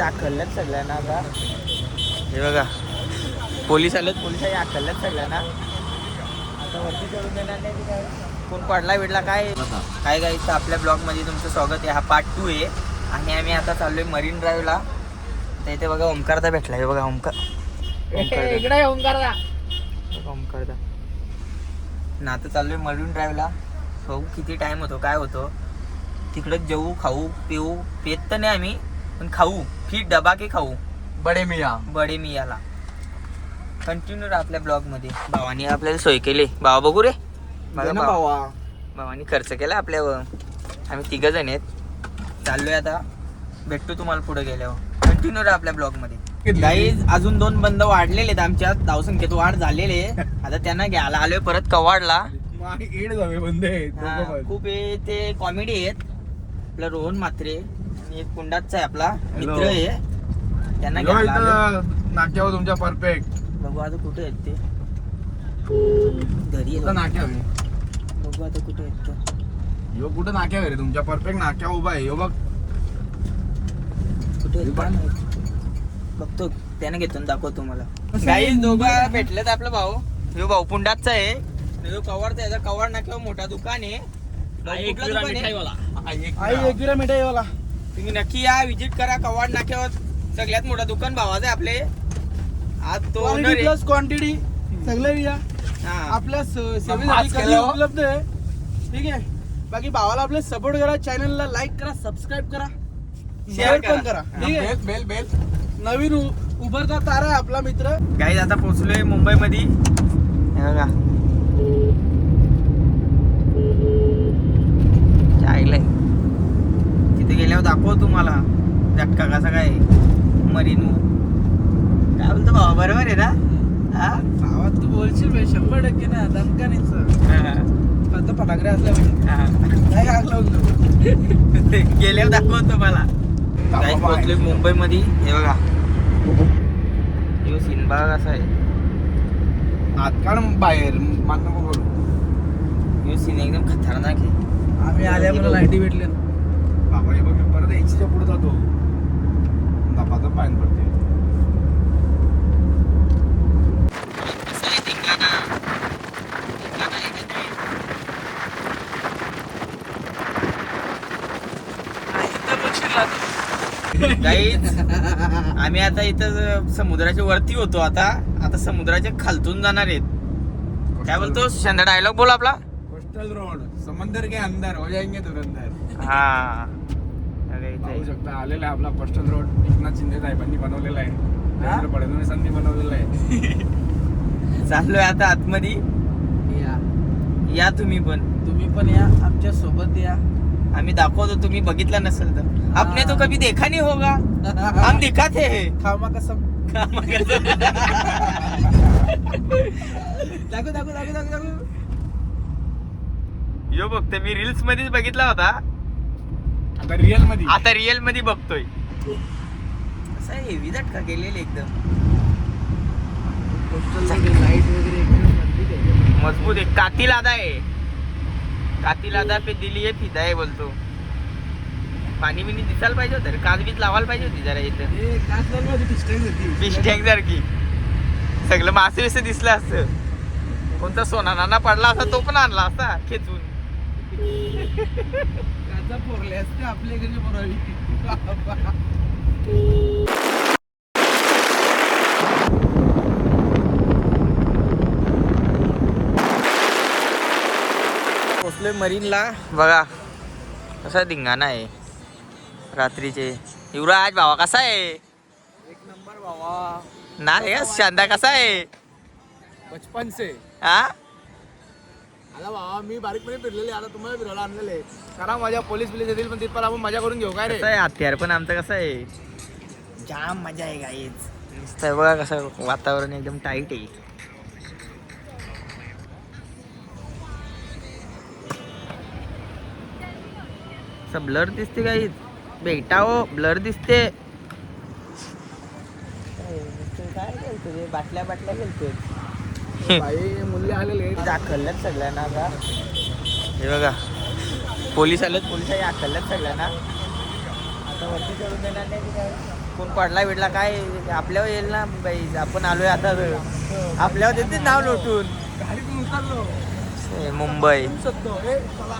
दाखवल्यात सगळ्यांना आता. हे बघा. पोलीस आलेत. पोलिसाही दाखवल्यात सगळ्यांना. आता वरती चढून देणार नाही काय? कोण पडला बिडला काय? काय काय तर आपल्या ब्लॉगमध्ये तुमचं स्वागत आहे. हा पार्ट टू आहे. आणि आम्ही आता चाललोय मरीन ड्राईव्हला तर इथे बघा ओमकारदा भेटला. हे बघा ओमकार ओमकारदा इकडे ओंकारदा. बघा ओमकारदा ना आता चाललोय मरीन ड्राईव्हला भाऊ किती टाइम होतो? काय होतो? तिकडं जेऊ खाऊ पिऊ पेत तर नाही आम्ही. पण खाऊ. फिर डबा के खाऊ? बडे मिया. बडे मी याला कंटिन्यू राहा आपल्या ब्लॉगमध्ये. भावानी आपल्याला सोय केली. भावा बघू रे. बघा भावा. भावा. भावानी खर्च केला आपल्यावर. आम्ही तिघ जण आहेत. चाललोय आता. भेटतो तुम्हाला पुढे गेल्यावर. कंटिन्यू राहा आपल्या ब्लॉगमध्ये. गाईज अजून दोन बंद वाढलेले आहेत आमच्यात. धावसंख्येत वाढ झालेले. आता त्यांना घ्यायला आलोय परत कवाडला. खूप ते कॉमेडी आहेत. आपला रोहन म्हात्रे. आणि एक कुंडाचा आहे आपला मित्र आहे. त्यांना आलोय. नाक्यावर तुमच्या परफेक्ट बघू आता कुठे आहेत ते. घरी. नाक्यावर बघू. आता कुठे आहेत ते. यो कुठं नाक्यावर आहे तुमच्या? परफेक्ट नाक्या उभा आहे. यो बघ. कुठे आहेत काय माहीत. बघतो. त्याने घेतो आणि दाखवतो तुम्हाला. काही दोघं भेटलेत आपला भाऊ. ह्यो भाऊ पुंडाचा आहे. आणि ह्यो आहे. कवाड ना किंवा मोठा दुकान आहे. भाऊ कुठलं दुकान आहे? एकविरा तुम्ही नक्की या विजिट करा कवाड नाक्यावर. सगळ्यात मोठा दुकान भावाचं आहे आपले. आज तो owner क्वालिटी आहे. प्लस क्वांटिटी सगळं या. हा. आपल्या स- पाच सेवेसाठी कधी किलो. उपलब्ध आहे? ठीक आहे. बाकी भावाला आपले सपोर्ट करा चॅनलला लाईक करा सबस्क्राईब करा. शेअर पण करा. ठीक आहे? बेल बेल नवीन उ- उभरता तारा आहे आपला मित्र. गाईज आता पोहोचलोय मुंबई मध्ये बघा चायलंय तिथे गेल्यावर दाखव तुम्हाला. झटका कसा काय? मरीन. काय बोलतो भावा? बरोबर आहे ना? हा? भावात तू बोलशील बे, शंभर टक्के ना दणकानीच आता फटाकडे असल्या हा. काय आग लावून. गेल्यावर दाखव तुम्हाला गाईज पोहोचलोय मुंबई मध्ये हे बघा. सिनबाग असा आहे? आत काढ बाहेर मान नको ह्यो सीन एकदम खतरनाक आहे. आम्ही आल्यावर लाईटी भेटले बाबा हे बघ मी परत एकशेच्या पुढे जातो. दपाचं पाणी पडते आम्ही आता इथं समुद्राच्या वरती होतो आता. आता समुद्राच्या खालतून जाणार आहेत. काय बोलतो शंदा डायलॉग बोल आपला. कोस्टल रोड समंदर के अंदर हो जाएंगे धुरंधर हा. पाहू शकता. आलेला आहे आपला कोस्टल रोड एकनाथ शिंदे साहेबांनी बनवलेला आहे. देवेंद्र फडणवीसांनी बनवलेला आहे. चाललोय आता आतमध्ये. या. या तुम्ही पण. तुम्ही पण या आमच्यासोबत या. आम्ही दाखवतो तुम्ही बघितलं नसेल तर. आपने तो कभी देखा नहीं होगा. हम दिखाते हैं. खामा कसम. दाखव दाखव दाखव दाखव दाखव दाखव. यो बघते मी रील्स मध्येच बघितला होता. आता रिअलमध्ये. आता रिअलमध्ये बघतोय. असं हेवी झटका गेलेले एकदम लाइट वगैरे एकदम. मजबूत आहे. कातिल आदा आहे. कातिल आदा पे दिली आहे फिदा आहे बोलतो. पाणी बिनी दिसायला पाहिजे होतं रे. काच बीज लावायला पाहिजे होती जरा इथं. हे काच लावली होती डिस्टन्स होती फिश टँक सारखी. सगळं मासे विसे दिसलं असतं. कोणता सोना नाना पडला असता तो पण आणला असता खेचून. काचा पोरले असते आपल्या इकडे पोरावी पोचलोय मरीनला बघा कसा धिंगाणा आहे. रात्रीचे. युवराज भावा कसा आहे? एक नंबर बाबा ना रे शांदा कसा आहे? बचपन से. हा? आता बाबा मी बारीकपणे फिरलेले आता तुम्हाला फिरवला आणलेले. करा माझ्या पोलीस बिलीस येतील पण तिथपर्यंत आपण मजा करून घेऊ काय रे? कसं आहे हत्यार? पण आमचं कसं आहे? जाम मजा आहे गाईच नुसतं बघा कसं वातावरण एकदम टाईट आहे. असं ब्लर दिसते काही बेटा हो ब्लर दिसते. काय रे बाटल्या बाटल्या बाई मूल्य आलेले दाखवल्यात सगळ्यांना आता. हे बघा. पोलीस आलेत. पोलिसाही दाखवल्यात सगळ्यांना. आता वरती चढून देणार नाही कोण पडला बिडला काय? आपल्यावर येईल ना बाई. आपण आलोय आता. आपल्यावर देते नाव लोटून. मुंबई. सत्तो. ए चला.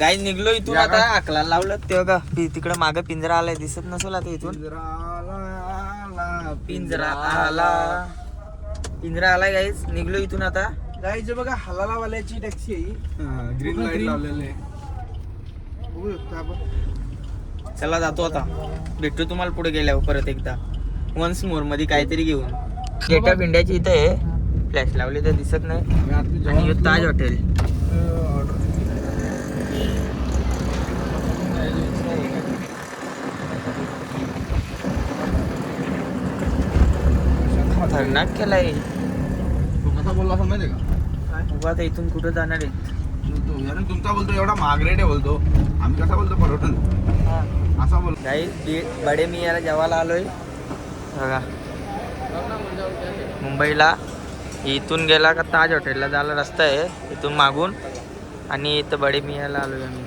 गाई निघलो इथून आता अकला लावलं. तेव्हा का तिकडे मागे पिंजरा आलाय. दिसत नसेल आता इथून. पिंजरा आला. पिंजरा आलाय गाईच निघलो इथून आता. गाईचे बघा हलालावाल्याची टॅक्सी आहे ग्रीन लाइट लावलेले आपण. चला जातो आता. भेटतो तुम्हाला पुढे गेल्यावर परत एकदा. वन्स मोरमध्ये काहीतरी घेऊन. गेट ऑफ इंडियाची इथे आहे. फ्लॅश लावले तर दिसत नाही. आणि ताज हॉटेल खतरनाक केलाय. कसा बोलला असं माहितीये का? उभा आता इथून कुठं जाणार आहे? तो तुमचा बोलतो एवढा महागरेट आहे बोलतो. आम्ही कसा बोलतो परवडन असा बोल गाई बडे मी याला जेवायला आलोय. बघा. मुंबईला. इथून गेला का ताज हॉटेलला जायला रस्ता आहे. इथून मागून. आणि इथं बडे मियाला आलोय आम्ही.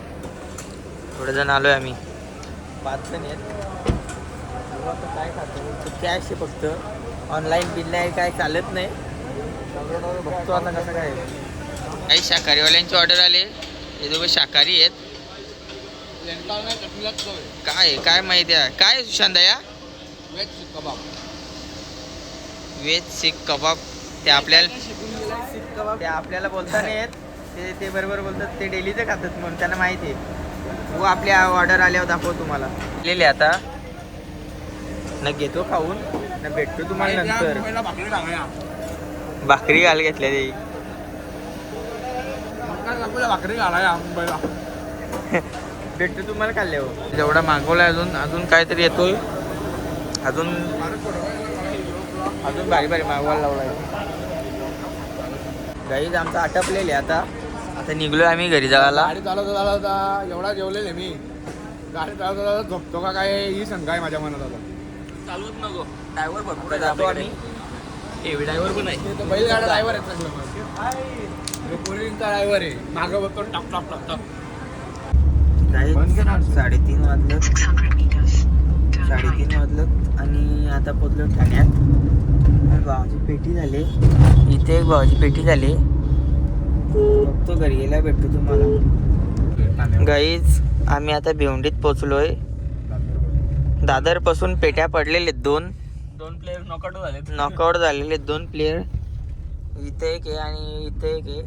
थोडे जण आलोय आम्ही. पाच जण आहेत. काय खातो कॅश आहे फक्त. ऑनलाईन बिल नाही काय चालत नाही. बघतो आता कसं काय. काही शाकाहारीवाल्यांची ऑर्डर आले. हे दोघं शाकाहारी आहेत. काय? काय माहिती आहे? काय सुशांत या वेज सीख कबाब. ते आपल्याला ते आपल्याला बोलता नाही येत. ते ते बरोबर बोलतात. ते डेलीचं खातात म्हणून त्यांना माहिती आहे. हो आपल्या ऑर्डर आल्यावर दाखव तुम्हाला. लिहिले आता. न घेतो खाऊन. न भेटतो तुम्हाला नंतर. भाकरी घाल घेतल्या ते. भाकरी घालाया मुंबईला. भेटतो तुम्हाला खाल्ल्यावर जेवढा मागवलाय अजून अजून काहीतरी येतोय. अजून अजून भारी भारी मागवायला लावलाय. गाईज आमचं आटपलेले आता. आता निघलोय आम्ही घरी जायला. गाडी चालवता चालवता एवढा जेवलेले मी. गाडी चालवता चालवता झोपतो का काय ही शंका आहे माझ्या मनात आता. चालवत नको. ड्रायव्हर भरपूर जातो आम्ही. एव्ही ड्रायव्हर पण आहे. ते बैलगाडा ड्रायव्हर आहे चांगलं पोलिसचा ड्रायव्हर आहे. मागं बघतो टप टप टप टप. साडेतीन वाजलं. साडेतीन वाजलं आणि आता पोचलो ठाण्यात. भावाची पेटी झाली. इथे एक भावाची पेटी झाली. बघतो घरी गेल्या भेटतो तुम्हाला. गाईज आम्ही आता भिवंडीत पोचलोय दादरपासून पेट्या पडलेले दोन. दोन प्लेयर नॉकआउट झाले नॉकआउट झालेले दोन प्लेयर इथे एक आहे आणि इथे एक आहे.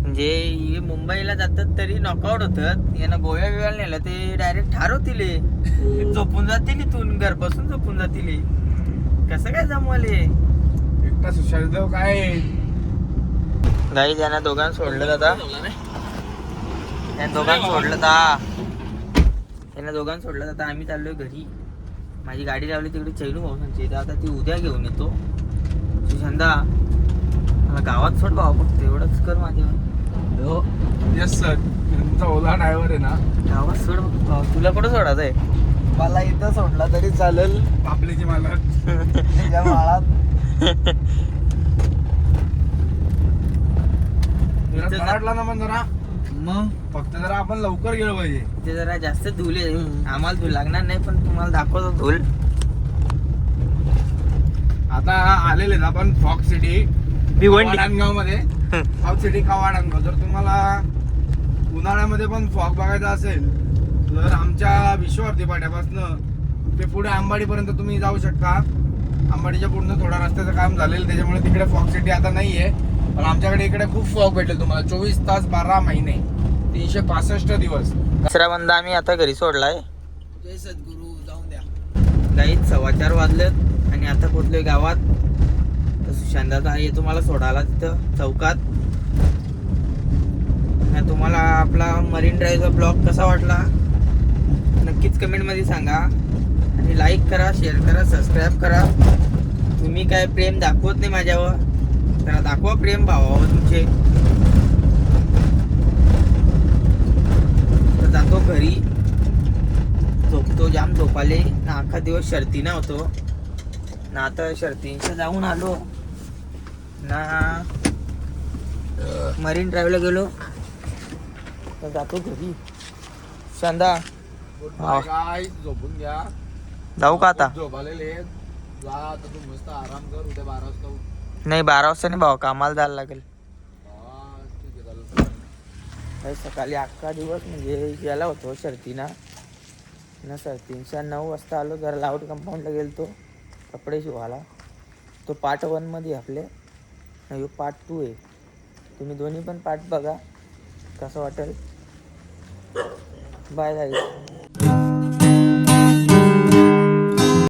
म्हणजे मुंबईला जातात तरी नॉकआउट होतात. यांना गोव्या बिव्याला नेलं ते डायरेक्ट ठार होतील झोपून जातील इथून घरपासून झोपून जातील. कसं काय जमवले एकटा सुशांत काय गाई त्यांना दोघांना सोडलं आता त्या दोघांना सोडलं ता त्यांना दोघांना सोडलं आता आम्ही चाललोय घरी. माझी गाडी लावली तिकडे चैनू भाऊसांची तर आता ती उद्या घेऊन येतो. सुशांता मला गावात सोड भाऊ फक्त एवढंच कर माझ्यावर. येस सर तुमचा ओला ड्रायव्हर आहे ना. गावात सोड भाऊ तुला कुठं सोडायचं आहे? मला इथं सोडला तरी चालेल. आपल्याची मला. माळात. ना पण जरा. मग? फक्त जरा आपण लवकर गेलो पाहिजे. ते जरा जास्त धूल आहे. आम्हाला धूल लागणार नाही पण तुम्हाला दाखवतो धूल. आता आलेले आहेत आपण फॉक सिटी भिवंडी वाडाणगावमध्ये फॉक सिटी कवाडाणगाव जर तुम्हाला उन्हाळ्यामध्ये पण फॉक बघायचा असेल तर आमच्या विश्ववर्ती पाट्यापासून ते पुढे आंबाडीपर्यंत तुम्ही जाऊ शकता. आंबाडीच्या पूर्ण थोडा रस्त्याचं काम झालेलं त्याच्यामुळे तिकडे फॉक सिटी आता नाहीये. पण आमच्याकडे इकडे खूप फॉक भेटेल तुम्हाला. चोवीस तास बारा महिने. तीनशे पासष्ट दिवस. दुसरा बंदा आम्ही आता घरी सोडलाय. जय सद्गुरू जाऊन द्या. गाईत सव्वा चार वाजलेत आणि आता पोचलोय गावात. तर येतो मला सोडायला तिथं चौकात. तुम्हाला आपला मरीन ड्राईव्हचा ब्लॉग कसा वाटला? नक्कीच कमेंटमध्ये सांगा. आणि लाईक करा शेअर करा सबस्क्राईब करा. तुम्ही काय प्रेम दाखवत नाही माझ्यावर. तर दाखवा प्रेम भावावर तुमचे. तर जातो घरी. झोपतो जाम झोपाले. ना अख्खा दिवस शर्तीना होतो. ना आता शर्तींच्या जाऊन आलो. ना मरीन ड्राईव्हला गेलो. तर जातो घरी. शांदा. हा. झोपून घ्या. जाऊ का आता? झोपालेले. जा आता तू मस्त आराम कर. उद्या बारा वाजता. नाही बारा वाजता नाही भाऊ कामाला जायला लागेल. सकाळी अख्खा दिवस म्हणजे गेला होतो शर्तीना. ना तीनशे नऊ वाजता आलो जरा लाऊड कंपाऊंडला गेलतो कपडे शिवायला. तो पार्ट वनमध्ये आपले. नाही पार्ट टू आहे. तुम्ही दोन्ही पण पार्ट बघा कसं वाटेल. बाय झाली